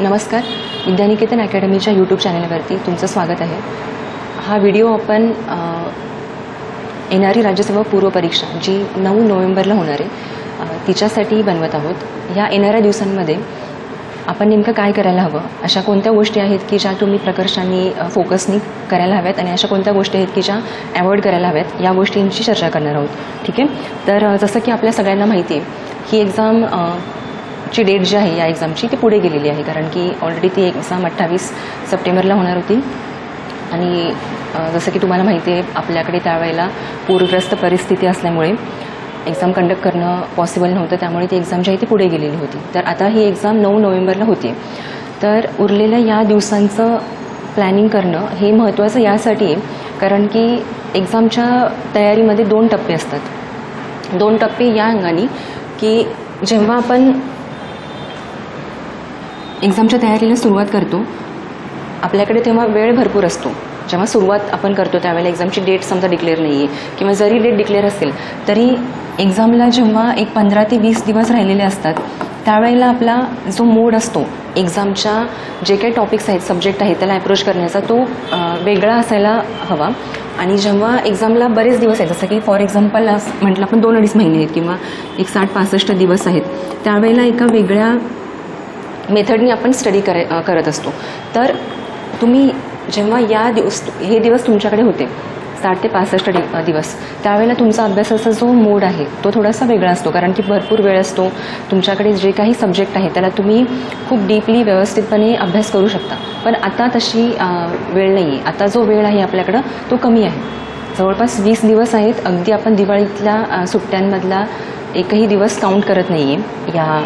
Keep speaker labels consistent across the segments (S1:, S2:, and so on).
S1: नमस्कार. विद्यानिकेतन अकॅडमीच्या यूट्यूब चॅनलवरती तुमचं स्वागत आहे. हा व्हिडिओ आपण येणारी राज्यसभा पूर्व परीक्षा जी नऊ नोव्हेंबरला होणार आहे तिच्यासाठी बनवत आहोत. या येणाऱ्या दिवसांमध्ये आपण नेमकं काय करायला हवं? अशा कोणत्या गोष्टी आहेत की ज्या तुम्ही प्रकर्षाने फोकसनी करायला हव्यात आणि अशा कोणत्या गोष्टी आहेत की ज्या अवॉइड करायला हव्यात? या गोष्टींची चर्चा करणार आहोत. ठीक आहे? तर जसं की आपल्या सगळ्यांना माहिती आहे ही एक्झाम ची डेट जी आहे या एक्झामची ती पुढे गेलेली आहे. कारण की ऑलरेडी ती एक्झाम अठ्ठावीस सप्टेंबरला होणार होती. आणि जसं की तुम्हाला माहिती आहे आपल्याकडे त्यावेळेला पूरग्रस्त परिस्थिती असल्यामुळे एक्झाम कंडक्ट करणं पॉसिबल नव्हतं. त्यामुळे ती एक्झाम जी आहे ती पुढे गेलेली होती. तर आता ही एक्झाम नऊ नोव्हेंबरला होती. तर उरलेल्या या दिवसांचं प्लॅनिंग करणं हे महत्त्वाचं यासाठी आहे. कारण की एक्झामच्या तयारीमध्ये दोन टप्पे असतात. दोन टप्पे या अंगाने की जेव्हा आपण एक्झामच्या तयारीला सुरुवात करतो. आपल्याकडे तेव्हा वेळ भरपूर असतो. जेव्हा सुरुवात आपण करतो त्यावेळेला एक्झामची डेट समजा डिक्लेअर नाही आहे किंवा जरी डेट डिक्लेअर असेल तरी एक्झामला जेव्हा एक पंधरा ते वीस दिवस राहिलेले असतात त्यावेळेला आपला जो मूड असतो एक्झामच्या जे काही टॉपिक्स आहेत सब्जेक्ट आहेत त्याला अप्रोच करण्याचा तो वेगळा असायला हवा. आणि जेव्हा एक्झामला बरेच दिवस आहेत जसं की फॉर एक्झाम्पल म्हटलं आपण दोन अडीच महिने आहेत किंवा एक साठ पासष्ट दिवस आहेत त्यावेळेला एका वेगळ्या मेथडनी आपण स्टडी करे करत असतो. तर तुम्ही जेव्हा या दिवस हे दिवस तुमच्याकडे होते साठ ते पासष्ट दि दिवस त्यावेळेला तुमचा अभ्यासाचा जो मूड आहे तो थोडासा वेगळा असतो. कारण की भरपूर वेळ असतो. तुमच्याकडे जे काही सब्जेक्ट आहे त्याला तुम्ही खूप डीपली व्यवस्थितपणे अभ्यास करू शकता. पण आता तशी वेळ नाही आहे आता जो वेळ आहे आपल्याकडं तो कमी आहे. जवळपास वीस दिवस आहेत. अगदी आपण दिवाळीतल्या सुट्ट्यांमधला एकही दिवस काउंट करत नाही आहे या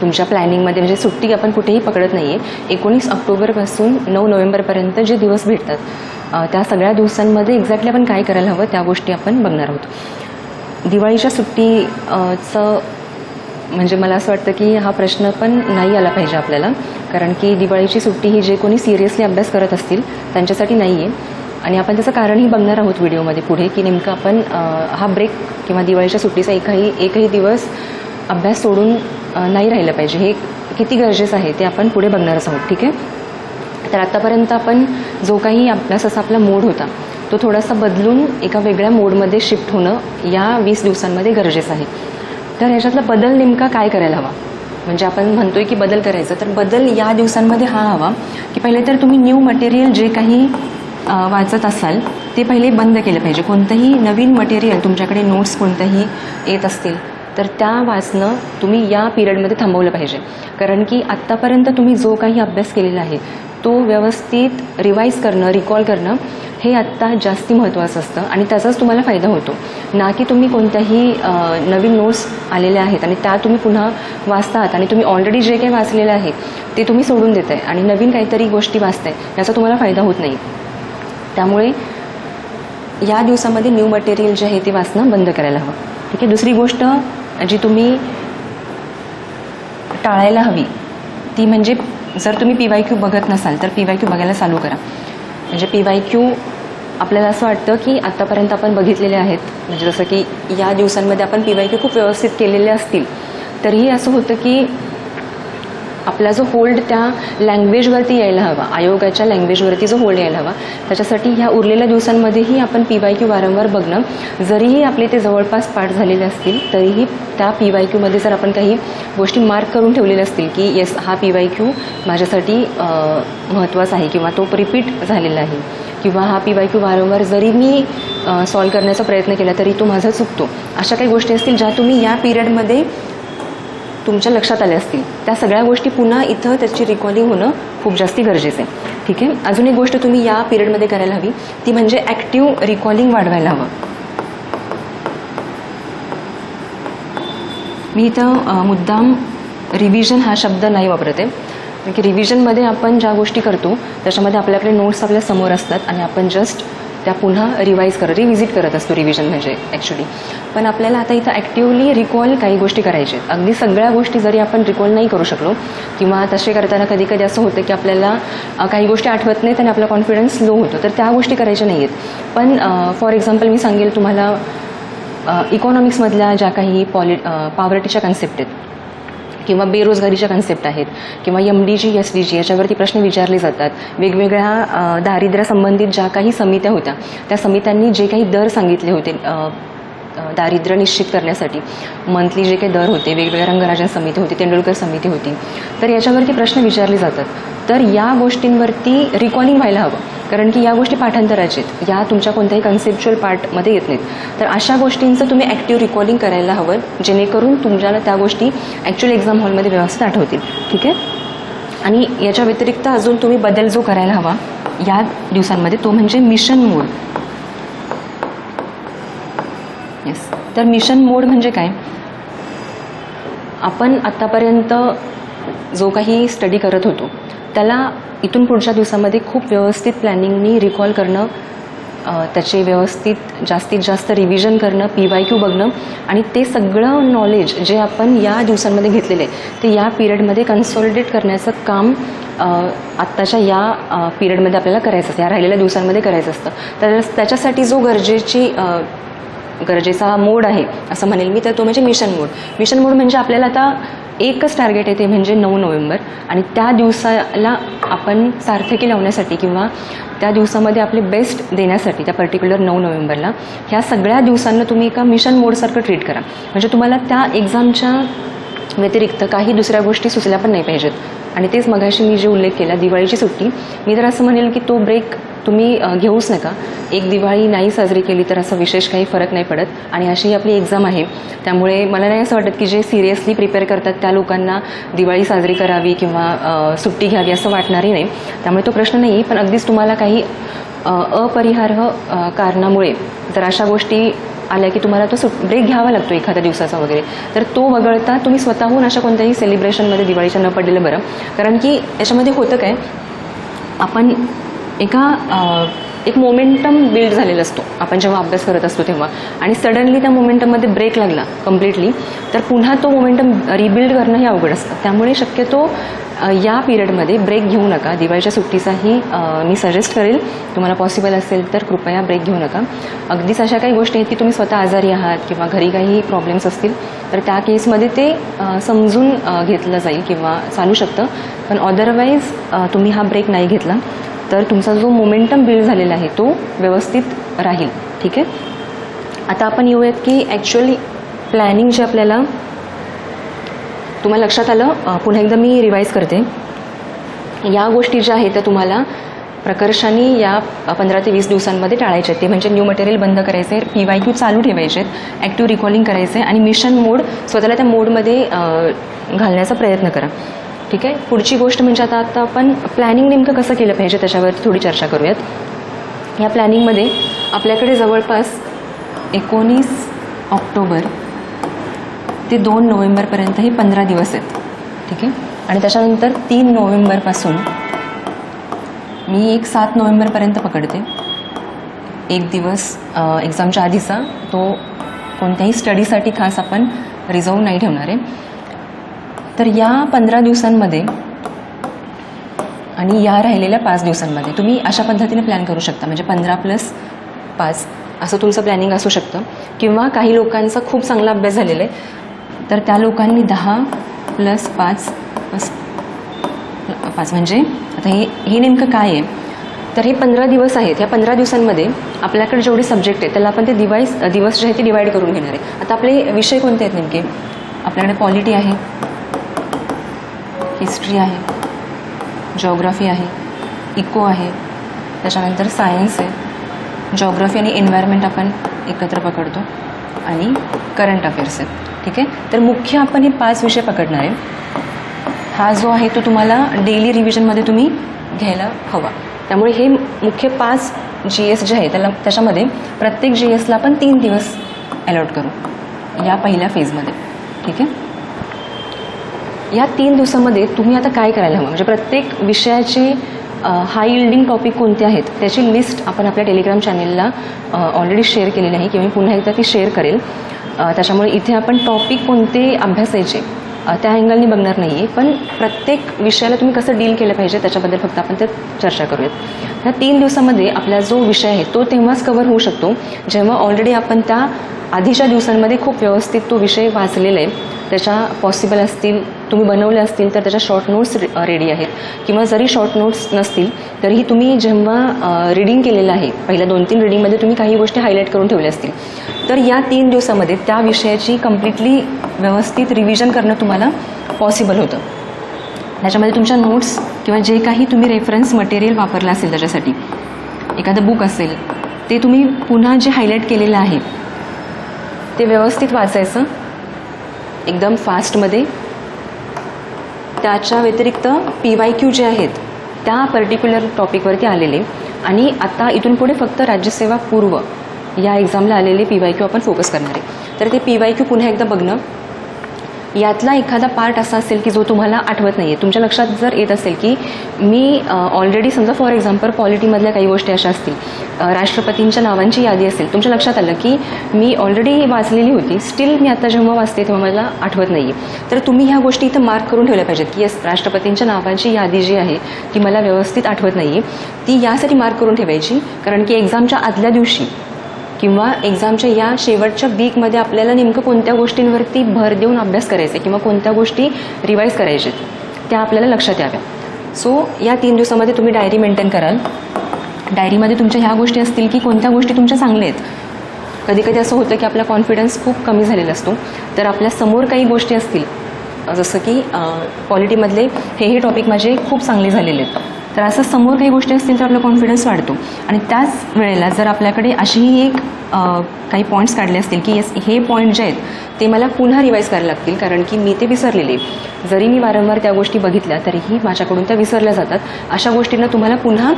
S1: तुमच्या प्लॅनिंगमध्ये म्हणजे सुट्टी आपण कुठेही पकडत नाही आहे एकोणीस ऑक्टोबरपासून नऊ नोव्हेंबरपर्यंत जे दिवस भेटतात त्या सगळ्या दिवसांमध्ये एक्झॅक्टली आपण काय करायला हवं त्या गोष्टी आपण बघणार आहोत. दिवाळीच्या सुट्टीचं म्हणजे मला असं वाटतं की हा प्रश्न पण नाही आला पाहिजे आपल्याला. कारण की दिवाळीची सुट्टी ही जे कोणी सिरियसली अभ्यास करत असतील त्यांच्यासाठी नाही आहे आणि आपण त्याचं कारणही बघणार आहोत व्हिडिओमध्ये पुढे की नेमकं आपण हा ब्रेक किंवा दिवाळीच्या सुट्टीचा एकही एकही दिवस अभ्यास सोडून नाही राहिलं पाहिजे. हे किती गरजेचं आहे ते आपण पुढे बघणारच आहोत ठीक आहे? तर आत्तापर्यंत आपण जो काही अभ्यासाचा आपला मोड होता तो थोडासा बदलून एका वेगळ्या मोडमध्ये शिफ्ट होणं या वीस दिवसांमध्ये गरजेचं आहे. तर ह्याच्यातला बदल नेमका काय करायला हवा? म्हणजे आपण म्हणतोय की बदल करायचा तर बदल या दिवसांमध्ये हा हवा की पहिले तर तुम्ही न्यू मटेरियल जे काही वाचत असाल ते पहिले बंद केलं पाहिजे. कोणतंही नवीन मटेरियल तुमच्याकडे नोट्स कोणतंही येत असतील तर त्या वाचणं तुम्ही या पिरियडमध्ये थांबवलं पाहिजे. कारण की आत्तापर्यंत तुम्ही जो काही अभ्यास केलेला आहे तो व्यवस्थित रिवाईज करणं रिकॉल करणं हे आत्ता जास्ती महत्त्वाचं असतं आणि त्याचाच तुम्हाला फायदा होतो. ना की तुम्ही कोणत्याही नवीन नोट्स आलेल्या आहेत आणि त्या तुम्ही पुन्हा वाचतात आणि तुम्ही ऑलरेडी जे काही वाचलेलं आहे ते तुम्ही सोडून देत आहे आणि नवीन काहीतरी गोष्टी वाचताय याचा तुम्हाला फायदा होत नाही. त्यामुळे या दिवसामध्ये न्यू मटेरियल जे आहे ते वाचणं बंद करायला हवं. ठीक आहे? दुसरी गोष्ट जी तुम्ही टाळायला हवी ती म्हणजे जर तुम्ही पी वाय क्यू बघत नसाल तर पी वाय क्यू बघायला चालू करा. म्हणजे पी वाय क्यू आपल्याला असं वाटतं की आत्तापर्यंत आपण बघितलेले आहेत. म्हणजे जसं की या दिवसांमध्ये आपण पी वाय क्यू खूप व्यवस्थित केलेले असतील. तरीही असं होतं की आपला जो होल्ड त्या लँग्वेजवरती यायला हवा आयोगाच्या लँग्वेजवरती जो होल्ड यायला हवा त्याच्यासाठी ह्या उरलेल्या दिवसांमध्येही आपण पी वाय क्यू वारंवार बघणं जरीही आपले ते जवळपास पाठ झालेले असतील तरीही त्या पी वाय क्यूमध्ये जर आपण काही गोष्टी मार्क करून ठेवलेल्या असतील की येस हा पी वाय क्यू माझ्यासाठी महत्त्वाचा आहे किंवा तो रिपीट झालेला आहे. किंवा हा पी वाय क्यू वारंवार जरी मी सॉल्व करण्याचा प्रयत्न केला तरी तो माझा चुकतो. अशा काही गोष्टी असतील ज्या तुम्ही या पिरियडमध्ये तुमच्या लक्षात आल्या असतील. त्या सगळ्या गोष्टी पुन्हा इथं त्याची रिकॉर्डिंग होणं खूप जास्ती गरजेचं आहे. ठीक आहे? अजून एक गोष्ट तुम्ही या पिरियडमध्ये करायला हवी. ती म्हणजे ॲक्टिव्ह रिकॉर्डिंग वाढवायला हवं. मी इथं मुद्दाम रिव्हिजन हा शब्द नाही वापरते. कारण की रिव्हिजनमध्ये आपण ज्या गोष्टी करतो त्याच्यामध्ये आपल्याकडे नोट्स आपल्यासमोर असतात आणि आपण जस्ट त्या पुन्हा रिवाईज करत रिव्हिजिट करत असतो रिव्हिजन म्हणजे ॲक्च्युली पण आपल्याला आता इथं ॲक्टिवली रिकॉल काही गोष्टी करायच्या आहेत. अगदी सगळ्या गोष्टी जरी आपण रिकॉल नाही करू शकलो किंवा तसे करताना कधी कधी असं होतं की आपल्याला काही गोष्टी आठवत नाहीत आणि आपला कॉन्फिडन्स लो होतो तर त्या गोष्टी करायच्या नाही आहेत पण फॉर एक्झाम्पल मी सांगेल तुम्हाला इकॉनॉमिक्समधल्या ज्या काही पॉलि पॉवर्टीच्या कन्सेप्ट आहेत किंवा बेरोजगारीच्या कन्सेप्ट आहेत किंवा M D G S D G याच्यावरती प्रश्न विचारले जातात. वेगवेगळ्या दारिद्र्यासंबंधित ज्या काही समित्या होत्या त्या समित्यांनी जे काही दर सांगितले होते दारिद्र्य निश्चित करण्यासाठी. मंथली जे काही दर होते वेगवेगळ्या रंगराजन समिती होती तेंडुलकर समिती होती. तर याच्यावरती प्रश्न विचारले जातात. तर या गोष्टींवरती रिकॉलिंग व्हायला हवं. कारण की या गोष्टी पाठांतराच्या आहेत. या तुमच्या कोणत्याही कन्सेप्च्युअल पार्टमध्ये येत नाहीत. तर अशा गोष्टींचं तुम्ही ॲक्टिव्ह रिकॉलिंग करायला हवं. जेणेकरून तुमच्याला त्या गोष्टी ॲक्च्युअल एक्झाम हॉलमध्ये व्यवस्थित आठवतील. ठीक आहे? आणि याच्या व्यतिरिक्त अजून तुम्ही बदल जो करायला हवा या दिवसांमध्ये तो म्हणजे मिशन मोड. येस तर मिशन मोड म्हणजे काय? आपण आत्तापर्यंत जो काही स्टडी करत होतो त्याला इथून पुढच्या दिवसामध्ये खूप व्यवस्थित प्लॅनिंगनी रिकॉल करणं त्याचे व्यवस्थित जास्तीत जास्त रिव्हिजन करणं पी वाय क्यू बघणं आणि ते सगळं नॉलेज जे आपण या दिवसांमध्ये घेतलेलं आहे ते या पिरियडमध्ये कन्सॉलिडेट करण्याचं काम आत्ताच्या या पिरियडमध्ये आपल्याला करायचं असतं या राहिलेल्या दिवसांमध्ये करायचं असतं. तर त्याच्यासाठी जो गरजेची गरजेचा गरजेचा मोड आहे असं म्हणेल मी तर तो म्हणजे मिशन मोड. मिशन मोड म्हणजे आपल्याला आता एकच टार्गेट आहे ते म्हणजे नऊ नोव्हेंबर. आणि त्या दिवसाला आपण सार्थकी लावण्यासाठी किंवा त्या दिवसामध्ये आपले बेस्ट देण्यासाठी त्या पर्टिक्युलर नऊ नोव्हेंबरला ह्या सगळ्या दिवसांना तुम्ही एका मिशन मोडसारखं ट्रीट करा. म्हणजे तुम्हाला त्या एक्झामच्या व्यतिरिक्त काही दुसऱ्या गोष्टी सुचल्या पण नाही पाहिजेत. आणि तेच मगाशी मी जे उल्लेख केला दिवाळीची सुट्टी मी तर असं म्हणेल की तो ब्रेक तुम्ही घेऊच नका. एक दिवाळी नाही साजरी केली तर असं विशेष काही फरक नाही पडत. आणि अशी ही आपली एक्झाम आहे. त्यामुळे मला नाही असं वाटत की जे सिरियसली प्रिपेअर करतात त्या लोकांना दिवाळी साजरी करावी किंवा सुट्टी घ्यावी असं वाटणारही नाही. त्यामुळे तो प्रश्न नाही पण अगदीच तुम्हाला काही अपरिहार्य कारणामुळे जर अशा गोष्टी आल्या की तुम्हाला तो सुट ब्रेक घ्यावा लागतो एखाद्या दिवसाचा वगैरे तर तो वगळता तुम्ही स्वतःहून अशा कोणत्याही सेलिब्रेशनमध्ये दिवाळीच्या न पडलेलं बरं. कारण की याच्यामध्ये होतं काय आपण एका एक मोमेंटम बिल्ड झालेला असतो. आपण जेव्हा अभ्यास करत असतो तेव्हा. आणि सडनली त्या मोमेंटममध्ये ब्रेक लागला कम्प्लिटली तर पुन्हा तो मोमेंटम रिबिल्ड करणं हे अवघड असतं. त्यामुळे शक्यतो या पिरियडमध्ये ब्रेक घेऊ नका. दिवाळीच्या सुट्टीचाही मी सजेस्ट करेल. तुम्हाला पॉसिबल असेल तर कृपया ब्रेक घेऊ नका. अगदीच अशा काही गोष्टी आहेत की तुम्ही स्वतः आजारी आहात किंवा घरी काही प्रॉब्लेम्स असतील तर त्या केसमध्ये ते समजून घेतलं जाईल किंवा चालू शकतं. पण अदरवाईज तुम्ही हा ब्रेक नाही घेतला तर तुमचा जो मोमेंटम बिल्ड झालेला आहे तो व्यवस्थित राहील. ठीक आहे? आता आपण येऊयात की ॲक्च्युअली प्लॅनिंग जे आपल्याला तुम्हाला लक्षात आलं? पुन्हा एकदा मी रिवाईज करते. या गोष्टी ज्या आहेत त्या तुम्हाला प्रकर्षाने या पंधरा ते वीस दिवसांमध्ये टाळायचे आहेत. ते म्हणजे न्यू मटेरियल बंद करायचे पी वाय क्यू चालू ठेवायचे आहेत ॲक्टिव्ह रिकॉलिंग करायचे आणि मिशन मोड स्वतःला त्या मोडमध्ये घालण्याचा प्रयत्न करा. ठीक आहे? पुढची गोष्ट म्हणजे आता आता आपण प्लॅनिंग नेमकं कसं केलं पाहिजे त्याच्यावरती थोडी चर्चा करूयात. या प्लॅनिंगमध्ये आपल्याकडे जवळपास एकोणीस ऑक्टोबर ते दोन नोव्हेंबरपर्यंत हे पंधरा दिवस आहेत. ठीक आहे? आणि त्याच्यानंतर तीन नोव्हेंबरपासून मी एक सात नोव्हेंबरपर्यंत पकडते. एक दिवस एक्झामच्या आधीचा तो कोणत्याही स्टडीसाठी खास आपण रिझर्व नाही ठेवणार. आहे तर या पंधरा दिवसांमध्ये आणि या राहिलेल्या पाच दिवसांमध्ये तुम्ही अशा पद्धतीने प्लॅन करू शकता. म्हणजे पंधरा प्लस पाच असं तुमचं प्लॅनिंग असू शकतं. किंवा काही लोकांचा खूप चांगला अभ्यास झालेला आहे. तर त्या लोकांनी दहा प्लस पाच प्लस पाच म्हणजे? आता हे हे नेमकं काय आहे? तर हे पंधरा दिवस आहेत. या पंधरा दिवसांमध्ये आपल्याकडे जेवढे सब्जेक्ट आहेत त्याला आपण ते दिवाईस दिवस जे आहे ते डिवाईड करून घेणार आहे. आता आपले विषय कोणते आहेत नेमके? आपल्याकडे पॉलिटी आहे. हिस्ट्री आहे. जॉग्राफी आहे. इको आहे. त्याच्यानंतर सायन्स आहे. जॉग्राफी आणि एन्व्हायरमेंट आपण एकत्र पकडतो. आणि करंट अफेअर्स आहेत. ठीक आहे? तर मुख्य आपण हे पाच विषय पकडणार आहे. हा जो आहे तो तुम्हाला डेली रिव्हिजनमध्ये तुम्ही घ्यायला हवा. त्यामुळे हे मुख्य पाच जी एस जे आहे त्याला त्याच्यामध्ये प्रत्येक जी एसला आपण तीन दिवस अलॉट करू. या पहिल्या फेजमध्ये ठीक आहे? या तीन दिवसामध्ये तुम्ही आता काय करायला हवं? म्हणजे प्रत्येक विषयाचे हाय इल्डिंग टॉपिक कोणते आहेत त्याची लिस्ट आपण आपल्या टेलिग्राम चॅनेलला ऑलरेडी शेअर केलेली आहे. किंवा मी पुन्हा एकदा ती शेअर करेल. त्याच्यामुळे इथे आपण टॉपिक कोणते अभ्यासायचे त्या अँगलनी बघणार नाही आहे पण प्रत्येक विषयाला तुम्ही कसं डील केलं पाहिजे त्याच्याबद्दल फक्त आपण ते चर्चा करूयात. ह्या तीन दिवसामध्ये आपला जो विषय आहे तो तेव्हाच कवर होऊ शकतो जेव्हा ऑलरेडी आपण त्या आधीच्या दिवसांमध्ये खूप व्यवस्थित तो विषय वाचलेला आहे. त्याच्या पॉसिबल असतील तुम्ही बनवले असतील तर त्याच्या शॉर्ट नोट्स रेडी आहेत. किंवा जरी शॉर्ट नोट्स नसतील तरीही तुम्ही जेव्हा रिडिंग केलेलं आहे पहिल्या दोन तीन रिडिंगमध्ये तुम्ही काही गोष्टी हायलाईट करून ठेवल्या असतील. तर या तीन दिवसामध्ये त्या विषयाची कम्प्लिटली व्यवस्थित रिव्हिजन करणं तुम्हाला पॉसिबल होतं. त्याच्यामध्ये तुमच्या नोट्स किंवा जे काही तुम्ही रेफरन्स मटेरियल वापरलं असेल त्याच्यासाठी एखादं बुक असेल ते तुम्ही पुन्हा जे हायलाईट केलेलं आहे ते व्यवस्थित वाचायचं. एकदम फास्टमध्ये. त्याच्या व्यतिरिक्त पी वाय क्यू जे आहेत त्या पर्टिक्युलर टॉपिकवरती आलेले. आणि आता इथून पुढे फक्त राज्यसेवा पूर्व या एक्झामला आलेले पी वाय क्यू आपण फोकस करणार आहे. तर ते पी वाय क्यू पुन्हा एकदा बघणं. यातला एखादा पार्ट असा असेल की जो तुम्हाला आठवत नाही आहे तुमच्या लक्षात जर येत असेल की मी ऑलरेडी समजा फॉर एक्झाम्पल पॉलिटीमधल्या काही गोष्टी अशा असतील राष्ट्रपतींच्या नावांची यादी असेल तुमच्या लक्षात आलं की मी ऑलरेडी वाचलेली होती स्टील मी आता जेव्हा वाचते तेव्हा मला आठवत नाही आहे तर तुम्ही ह्या गोष्टी इथं मार्क करून ठेवल्या पाहिजेत की येस राष्ट्रपतींच्या नावांची यादी जी आहे ती मला व्यवस्थित आठवत नाही आहे ती यासाठी मार्क करून ठेवायची कारण की एक्झामच्या आदल्या दिवशी किंवा एक्झामच्या या शेवटच्या वीकमध्ये आपल्याला नेमकं कोणत्या गोष्टींवरती भर देऊन अभ्यास करायचा किंवा कोणत्या गोष्टी रिवाईज करायच्या आहेत त्या आपल्याला लक्षात याव्या. सो या तीन दिवसामध्ये तुम्ही डायरी मेंटेन कराल. डायरीमध्ये तुमच्या ह्या गोष्टी असतील की कोणत्या गोष्टी तुमच्या चांगल्या आहेत. कधी कधी असं होतं की आपला कॉन्फिडन्स खूप कमी झालेला असतो. तर आपल्यासमोर काही गोष्टी असतील जसं की पॉलिटीमधले हे हे टॉपिक माझे खूप चांगले झालेले आहेत. तर असं समोर काही गोष्टी असतील तर आपला कॉन्फिडन्स वाढतो. आणि त्याच वेळेला जर आपल्याकडे अशीही एक काही पॉईंट्स काढले असतील की येस हे पॉईंट जे आहेत ते मला पुन्हा रिवाईज करायला लागतील कारण की मी ते विसरलेले जरी मी वारंवार त्या गोष्टी बघितल्या तरीही माझ्याकडून त्या विसरल्या जातात. अशा गोष्टींना तुम्हाला पुन्हा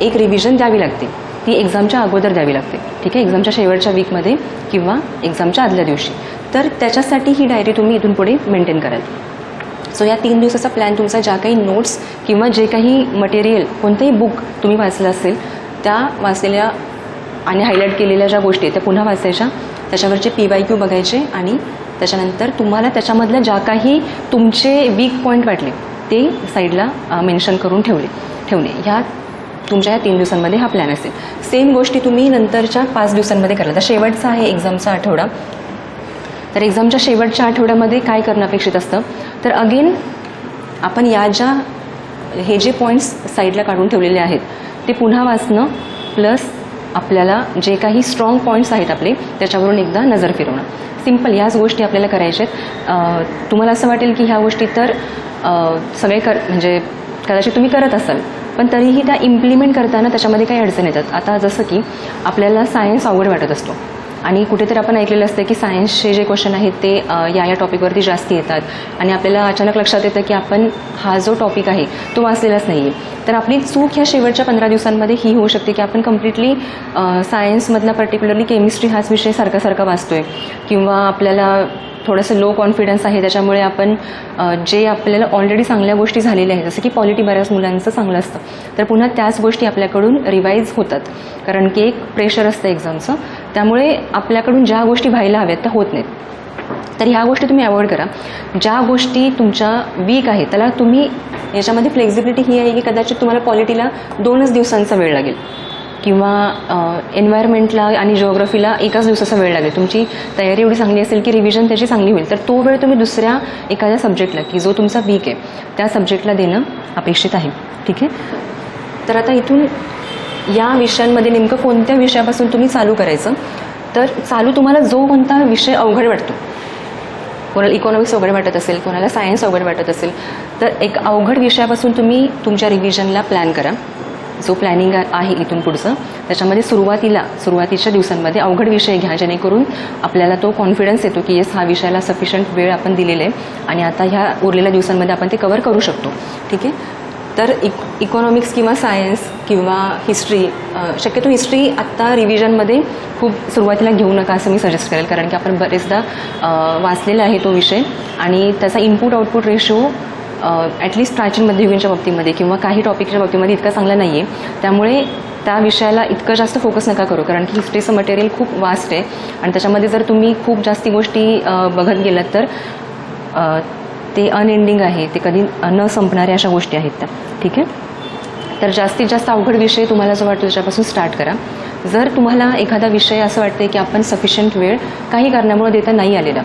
S1: एक रिव्हिजन द्यावी लागते. ती एक्झामच्या अगोदर द्यावी लागते. ठीक आहे? एक्झामच्या शेवटच्या वीकमध्ये किंवा एक्झामच्या आदल्या दिवशी. तर त्याच्यासाठी ही डायरी तुम्ही इथून पुढे मेंटेन कराल. सो या तीन दिवसाचा प्लॅन तुमचा ज्या काही नोट्स किंवा जे काही मटेरियल कोणतंही बुक तुम्ही वाचलं असेल त्या वाचलेल्या आणि हायलाईट केलेल्या ज्या गोष्टी आहेत त्या पुन्हा वाचायच्या. त्याच्यावरचे पी वाय क्यू बघायचे आणि त्याच्यानंतर तुम्हाला त्याच्यामधल्या ज्या काही तुमचे वीक पॉईंट वाटले ते साईडला मेन्शन करून ठेवले ठेवणे. ह्या तुमच्या या तीन दिवसांमध्ये हा प्लॅन असेल. सेम गोष्टी तुम्ही नंतरच्या पाच दिवसांमध्ये करा तर शेवटचा आहे एक्झामचा आठवडा. तर एक्झामच्या शेवटच्या आठवड्यामध्ये काय करणं अपेक्षित असतं? तर अगेन आपण या ज्या हे जे पॉईंट्स साईडला काढून ठेवलेले आहेत ते पुन्हा वाचणं प्लस आपल्याला जे काही स्ट्रॉंग पॉईंट्स आहेत आपले त्याच्यावरून एकदा नजर फिरवणं. सिंपल याच गोष्टी आपल्याला करायच्या आहेत. तुम्हाला असं वाटेल की ह्या गोष्टी तर सगळे कर म्हणजे कदाचित तुम्ही करत असाल पण तरीही त्या इम्प्लिमेंट करताना त्याच्यामध्ये काही अडचण येतात. आता जसं की आपल्याला सायन्स अवघड वाटत असतो. आणि कुठेतरी आपण ऐकलेलं असतं की सायन्सचे जे क्वेश्चन आहेत ते या या टॉपिकवरती जास्त येतात. आणि आपल्याला अचानक लक्षात येतं की आपण हा जो टॉपिक आहे तो वाचलेलाच नाही आहे तर आपली चूक ह्या शेवटच्या पंधरा दिवसांमध्ये ही होऊ शकते की आपण कम्प्लिटली सायन्समधला पर्टिक्युलरली केमिस्ट्री हाच विषय सारखा सारखा वाचतोय. किंवा आपल्याला थोडंसं लो कॉन्फिडन्स आहे त्याच्यामुळे आपण जे आपल्याला ऑलरेडी चांगल्या गोष्टी झालेल्या आहेत जसं की पॉलिटी बऱ्याच मुलांचं चांगलं असतं. तर पुन्हा त्याच गोष्टी आपल्याकडून रिवाईज होतात. कारण की एक प्रेशर असतं एक्झामचं त्यामुळे आपल्याकडून ज्या गोष्टी व्हायला हव्यात त्या होत नाहीत. तर ह्या गोष्टी तुम्ही अवॉइड करा. ज्या गोष्टी तुमच्या वीक आहेत त्याला तुम्ही याच्यामध्ये फ्लेक्झिबिलिटी ही आहे की कदाचित तुम्हाला पॉलिटीला दोनच दिवसांचा वेळ लागेल. किंवा एन्व्हायरमेंटला आणि जिओग्राफीला एकाच दिवसाचा वेळ लागेल. तुमची तयारी एवढी चांगली असेल की रिव्हिजन त्याची चांगली होईल. तर तो वेळ तुम्ही दुसऱ्या एखाद्या सब्जेक्टला की जो तुमचा वीक आहे त्या सब्जेक्टला देणं अपेक्षित आहे. ठीक आहे? तर आता इथून या विषयांमध्ये नेमकं कोणत्या विषयापासून तुम्ही चालू करायचं? तर चालू तुम्हाला जो कोणता विषय अवघड वाटतो कोणाला इकॉनॉमिक्स अवघड वाटत असेल कोणाला सायन्स अवघड वाटत असेल तर एक अवघड विषयापासून तुम्ही तुमच्या रिव्हिजनला प्लॅन करा. जो प्लॅनिंग आहे इथून पुढचं त्याच्यामध्ये सुरुवातीला सुरुवातीच्या दिवसांमध्ये अवघड विषय घ्या जेणेकरून आपल्याला तो कॉन्फिडन्स येतो की येस हा विषयाला सफिशियंट वेळ आपण दिलेला आहे आणि आता ह्या उरलेल्या दिवसांमध्ये आपण ते कवर करू शकतो. ठीक आहे? तर e-, इक इकॉनॉमिक्स किंवा सायन्स किंवा हिस्ट्री शक्यतो हिस्ट्री आत्ता रिव्हिजनमध्ये खूप सुरुवातीला घेऊ नका असं मी सजेस्ट करेल. कारण की आपण बरेचदा वाचलेला आहे तो विषय आणि त्याचा इनपुट आउटपुट रेशो ॲटलिस्ट प्राचीन मध्ययुगीनच्या बाबतीमध्ये किंवा काही टॉपिकच्या बाबतीमध्ये इतका चांगला नाही आहे त्यामुळे त्या विषयाला इतकं जास्त फोकस नका करू. कारण की हिस्ट्रीचं मटेरियल खूप वास्ट आहे आणि त्याच्यामध्ये जर तुम्ही खूप जास्ती गोष्टी बघत गेलात तर ते अनएंडिंग आहे. ते कधी न संपणाऱ्या अशा गोष्टी आहेत त्या. ठीक आहे? तर जास्तीत जास्त अवघड विषय तुम्हाला जो वाटतो त्याच्यापासून स्टार्ट करा. जर तुम्हाला एखादा विषय असं वाटते की आपण सफिशियंट वेळ काही कारणामुळे देता नाही आलेला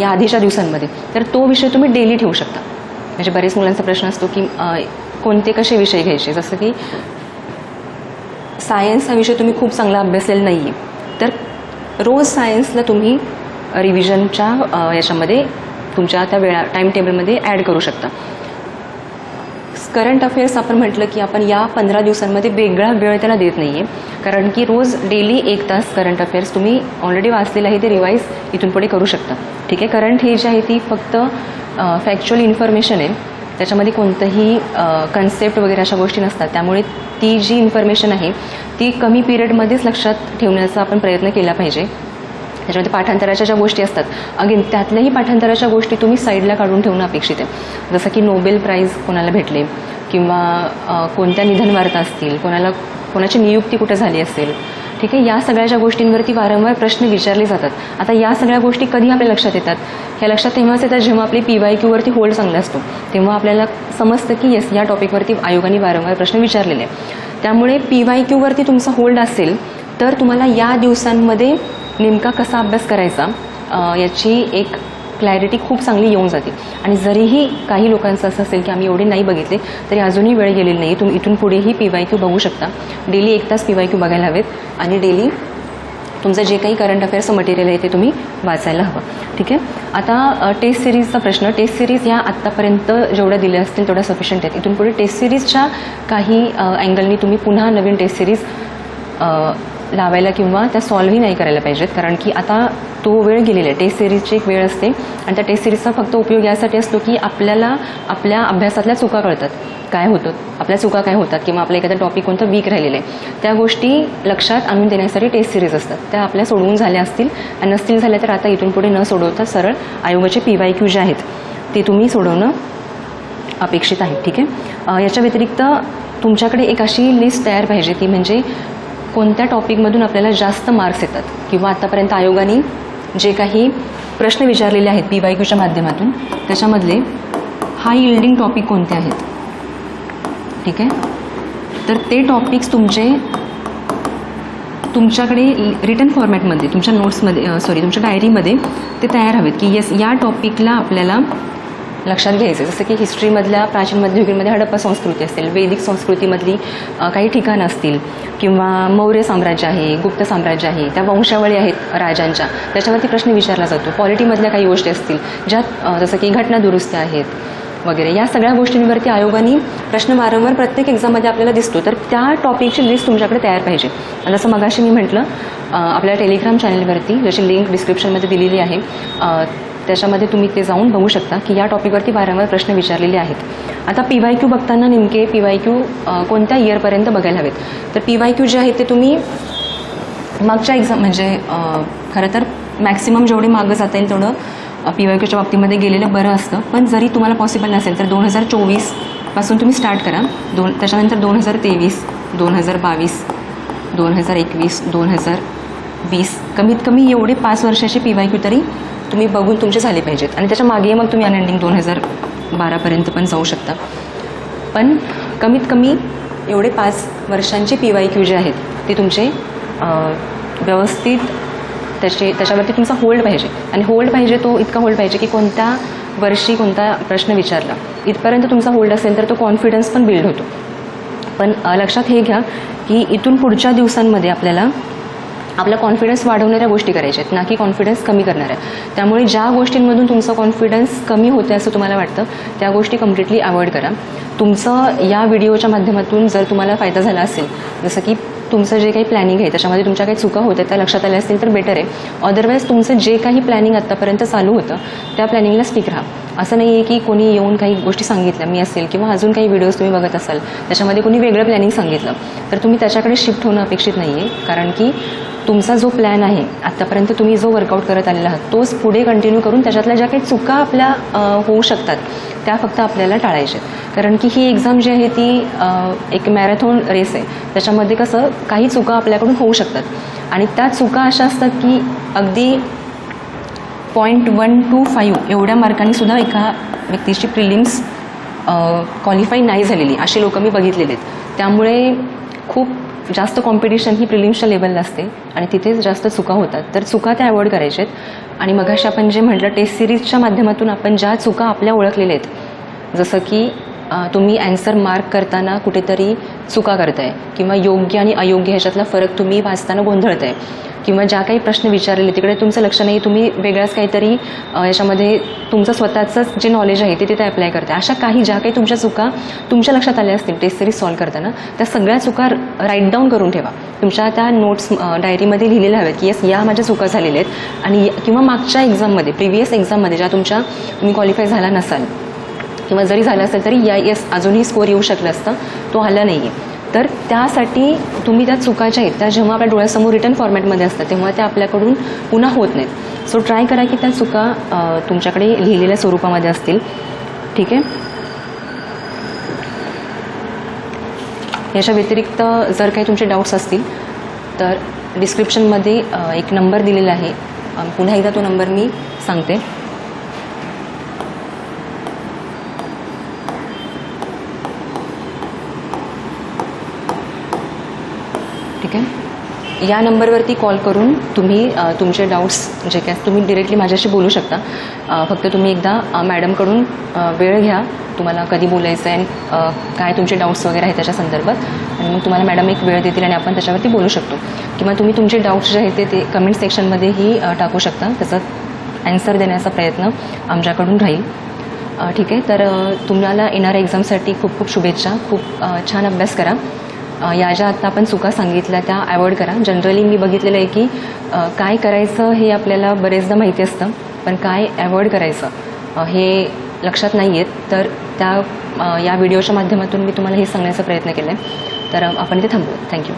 S1: या आधीच्या दिवसांमध्ये तर तो विषय तुम्ही डेली ठेवू शकता. म्हणजे बरेच मुलांचा प्रश्न असतो की कोणते कसे विषय घ्यायचे? जसं की सायन्स हा विषय तुम्ही खूप चांगला अभ्यासलेला नाही आहे तर रोज सायन्सला तुम्ही रिव्हिजनच्या याच्यामध्ये तुमच्या त्या वेळा टाईम टेबलमध्ये ॲड करू शकता. करंट अफेअर्स आपण म्हटलं की आपण या पंधरा दिवसांमध्ये वेगळा वेळ त्याला देत नाही आहे कारण की रोज डेली एक तास करंट अफेअर्स तुम्ही ऑलरेडी वाचलेलं आहे ते रिवाईज इथून पुढे करू शकता. ठीक आहे? करंट ही जी आहे ती फक्त फॅक्च्युअल इन्फॉर्मेशन आहे. त्याच्यामध्ये कोणतंही कन्सेप्ट वगैरे अशा गोष्टी नसतात. त्यामुळे ती जी इन्फॉर्मेशन आहे ती कमी पिरियडमध्येच लक्षात ठेवण्याचा आपण प्रयत्न केला पाहिजे. त्याच्यामध्ये पाठांतराच्या ज्या गोष्टी असतात अगेन त्यातल्याही पाठांतराच्या गोष्टी तुम्ही साईडला काढून ठेवणं अपेक्षित आहे. जसं की नोबेल प्राईज कोणाला भेटले किंवा कोणत्या निधनवार्ता असतील कोणाला कोणाची नियुक्ती कुठे झाली असेल ठीक आहे? या सगळ्या ज्या गोष्टींवरती वारंवार प्रश्न विचारले जातात आता या सगळ्या गोष्टी कधी आपल्या लक्षात येतात? ह्या लक्षात तेव्हाच येतात जेव्हा आपली पी वाय क्यूवरती होल्ड चांगला असतो. तेव्हा आपल्याला समजतं की येस या टॉपिकवरती आयोगाने वारंवार प्रश्न विचारलेले आहे त्यामुळे पी वाय क्यूवरती तुमचा होल्ड असेल तर तुम्हाला या दिवसांमध्ये नेमका कसा अभ्यास करायचा? याची एक क्लॅरिटी खूप चांगली येऊन जाते. आणि जरीही काही लोकांचं असं असेल की आम्ही एवढे नाही बघितले तरी अजूनही वेळ गेलेली नाही तुम्ही इथून पुढेही पी वाय क्यू बघू शकता. डेली एक तास पी वाय क्यू बघायला हवेत. आणि डेली तुमचं जे काही करंट अफेअर्सचं मटेरियल आहे ते तुम्ही वाचायला हवं. ठीक आहे? आता टेस्ट सिरीजचा प्रश्न. टेस्ट सिरीज ह्या आत्तापर्यंत जेवढ्या दिल्या असतील तेवढ्या सफिशियंट आहेत. इथून पुढे टेस्ट सिरीजच्या काही अँगलनी तुम्ही पुन्हा नवीन टेस्ट सिरीज लावायला किंवा त्या सॉल्व्हही नाही करायला पाहिजेत. कारण की आता तो वेळ गेलेला आहे. टेस्ट सिरीजची एक वेळ असते. आणि त्या टेस्ट सिरीजचा फक्त उपयोग यासाठी असतो की आपल्याला आपल्या अभ्यासातल्या चुका कळतात. काय होतं? आपल्या चुका काय होतात? किंवा आपलं एखादा टॉपिक कोणतं वीक राहिलेलं आहे. त्या गोष्टी लक्षात आणून देण्यासाठी टेस्ट सिरीज असतात. त्या आपल्या सोडवून झाल्या असतील. आणि नसतील झाल्या तर आता इथून पुढे न सोडवता सरळ आयोगाचे पी वाय क्यू जे आहेत ते तुम्ही सोडवणं अपेक्षित आहे. ठीक आहे? याच्या व्यतिरिक्त तुमच्याकडे एक अशी लिस्ट तयार पाहिजे ती म्हणजे कोणत्या टॉपिकमधून आपल्याला जास्त मार्क्स येतात? किंवा आतापर्यंत आयोगाने जे काही प्रश्न विचारलेले आहेत पी वाय क्यूच्या माध्यमातून त्याच्यामधले हाय इल्डिंग टॉपिक कोणते आहेत? ठीक आहे? तर ते टॉपिक्स तुमचे तुमच्याकडे रिटर्न फॉर्मॅटमध्ये तुमच्या नोट्समध्ये सॉरी तुमच्या डायरीमध्ये ते तयार हवेत की येस या टॉपिकला आपल्याला लक्षात घ्यायचं. जसं की हिस्ट्रीमधल्या प्राचीन मध्ययुगीमध्ये हडप्पा संस्कृती असेल वैदिक संस्कृतीमधली काही ठिकाणं असतील किंवा मौर्य साम्राज्य आहे गुप्त साम्राज्य आहे त्या वंशावळी आहेत राजांच्या त्याच्यावरती प्रश्न विचारला जातो. पॉलिटीमधल्या काही गोष्टी असतील ज्यात जसं की घटना दुरुस्त्या आहेत वगैरे या सगळ्या गोष्टींवरती आयोगाने प्रश्न वारंवार प्रत्येक एक्झाममध्ये आपल्याला दिसतो. तर त्या टॉपिकची लिस्ट तुमच्याकडे तयार पाहिजे. जसं मगाशी मी म्हटलं आपल्या टेलिग्राम चॅनलवरती ज्याची लिंक डिस्क्रिप्शनमध्ये दिलेली आहे त्याच्यामध्ये तुम्ही ते जाऊन बघू शकता की या टॉपिकवरती वारंवार प्रश्न विचारलेले आहेत. आता पी वाय क्यू बघताना नेमके पी वाय क्यू कोणत्या इयरपर्यंत बघायला हवेत? तर पी वाय क्यू जे आहे ते तुम्ही मागच्या एक्झाम म्हणजे खरं तर मॅक्सिमम जेवढे मागं जाता येईल तेवढं पी वाय क्यूच्या बाबतीमध्ये गेलेलं बरं असतं. पण जरी तुम्हाला पॉसिबल नसेल तर दोन हजार चोवीसपासून तुम्ही स्टार्ट करा. दोन त्याच्यानंतर दोन हजार तेवीस दोन हजार बावीस दोन हजार एकवीस दोन हजार वीस. कमीत कमी एवढे पाच वर्षाचे पी वाय क्यू तरी तुम्ही बघून तुमचे झाले पाहिजेत. आणि त्याच्यामागे मग तुम्ही अनएंडिंग दोन हजार बारापर्यंत पण जाऊ शकता. पण कमीत कमी एवढे पाच वर्षांचे पी वाय क्यू जे आहेत ते तुमचे व्यवस्थित त्याचे त्याच्यावरती तुमचा होल्ड पाहिजे. आणि होल्ड पाहिजे तो इतका होल्ड पाहिजे की कोणत्या वर्षी कोणता प्रश्न विचारला. इथपर्यंत तुमचा होल्ड असेल तर तो कॉन्फिडन्स पण बिल्ड होतो. पण लक्षात हे घ्या की इथून पुढच्या दिवसांमध्ये आपल्याला आपला कॉन्फिडन्स वाढवणाऱ्या गोष्टी करायच्या आहेत ना की कॉन्फिडन्स कमी करणाऱ्या त्यामुळे ज्या गोष्टींमधून तुमचा कॉन्फिडन्स कमी होते असं तुम्हाला वाटतं त्या गोष्टी कम्प्लिटली अवॉइड करा. तुमचं या व्हिडिओच्या माध्यमातून जर तुम्हाला फायदा झाला असेल जसं की तुमचं जे काही प्लॅनिंग आहे त्याच्यामध्ये तुमच्या काही चुका होत्या त्या लक्षात आल्या असतील तर बेटर आहे. अदरवाईज तुमचं जे काही प्लॅनिंग आत्तापर्यंत चालू होतं त्या प्लॅनिंगला स्टिक राहा. असं नाही आहे की कोणी येऊन काही गोष्टी सांगितल्या मी असेल किंवा अजून काही व्हिडिओज तुम्ही बघत असाल त्याच्यामध्ये कोणी वेगळं प्लॅनिंग सांगितलं तर तुम्ही त्याच्याकडे शिफ्ट होणं अपेक्षित नाही आहे कारण की तुमचा जो प्लॅन आहे आत्तापर्यंत तुम्ही जो वर्कआउट करत आलेला आहात तोच पुढे कंटिन्यू करून त्याच्यातल्या ज्या काही चुका आपल्या होऊ शकतात त्या फक्त आपल्याला टाळायच्या आहेत. कारण की ही एक्झाम जी आहे ती एक मॅरेथॉन रेस आहे. त्याच्यामध्ये कसं काही चुका आपल्याकडून होऊ शकतात. आणि त्या चुका अशा असतात की अगदी पॉईंट वन टू फाईव्ह एवढ्या मार्कांनी सुद्धा एका व्यक्तीची प्रिलिम्स क्वालिफाय नाही झालेली अशी लोकं मी बघितलेली आहेत. त्यामुळे खूप जास्त कॉम्पिटिशन ही प्रिलिम्सच्या लेवलला असते आणि तिथेच जास्त चुका होतात. तर चुका त्या अवॉइड करायच्या आहेत आणि मगाशी आपण जे म्हटलं टेस्ट सिरीजच्या माध्यमातून आपण ज्या चुका आपल्या ओळखलेल्या आहेत जसं की तुम्ही ॲन्सर मार्क करताना कुठेतरी चुका करताय किंवा योग्य आणि अयोग्य ह्याच्यातला फरक तुम्ही वाचताना गोंधळताय किंवा ज्या काही प्रश्न विचारलेले तिकडे तुमचं लक्ष नाही तुम्ही वेगळ्याच काहीतरी याच्यामध्ये तुमचं स्वतःचंच जे नॉलेज आहे ते तिथे अप्लाय करताय. अशा काही ज्या काही तुमच्या चुका तुमच्या लक्षात आल्या असतील टेस्ट सिरीज सॉल्व्ह करताना त्या सगळ्या चुका राईट डाऊन करून ठेवा. तुमच्या त्या नोट्स डायरीमध्ये लिहिलेल्या हव्यात की येस या माझ्या चुका झालेल्या आहेत. आणि किंवा मागच्या एक्झाममध्ये प्रिव्हियस एक्झाममध्ये ज्या तुमच्या तुम्ही क्वालिफाय झाला नसाल किंवा जरी झालं असेल तरी या येस अजूनही स्कोअर येऊ शकला असता. तो आला नाही आहे तर त्यासाठी तुम्ही त्या चुकाच्या आहेत. त्या जेव्हा आपल्या डोळ्यासमोर रिटर्न फॉर्मॅटमध्ये असतात तेव्हा त्या आपल्याकडून पुन्हा होत नाहीत. सो ट्राय करा की त्या चुका तुमच्याकडे लिहिलेल्या स्वरूपामध्ये असतील. ठीक आहे? याच्या व्यतिरिक्त जर काही तुमचे डाऊट्स असतील तर डिस्क्रिप्शनमध्ये एक नंबर दिलेला आहे. पुन्हा एकदा तो नंबर मी सांगते. ओके? या नंबरवरती कॉल करून तुम्ही तुमचे डाऊट्स जे काय तुम्ही डिरेक्टली माझ्याशी बोलू शकता. फक्त तुम्ही एकदा मॅडमकडून वेळ घ्या. तुम्हाला कधी बोलायचं आहे काय तुमचे डाऊट्स वगैरे आहेत त्याच्या संदर्भात. आणि मग तुम्हाला मॅडम एक वेळ देतील आणि आपण त्याच्यावरती बोलू शकतो. किंवा तुम्ही तुमचे डाऊट्स जे आहेत ते ते कमेंट सेक्शनमध्येही टाकू शकता. त्याचा ॲन्सर देण्याचा प्रयत्न आमच्याकडून राहील. ठीक आहे? तर तुम्हाला येणाऱ्या एक्झामसाठी खूप खूप शुभेच्छा. खूप छान अभ्यास करा. या ज्या आत्ता आपण चुका सांगितल्या त्या अवॉइड करा. जनरली मी बघितलेलं आहे की काय करायचं हे आपल्याला बरेचदा माहिती असतं पण काय अवॉइड करायचं हे लक्षात नाही आहेत तर त्या या व्हिडिओच्या माध्यमातून मी तुम्हाला हे सांगण्याचा प्रयत्न केला आहे तर आपण इथे थांबू थँक्यू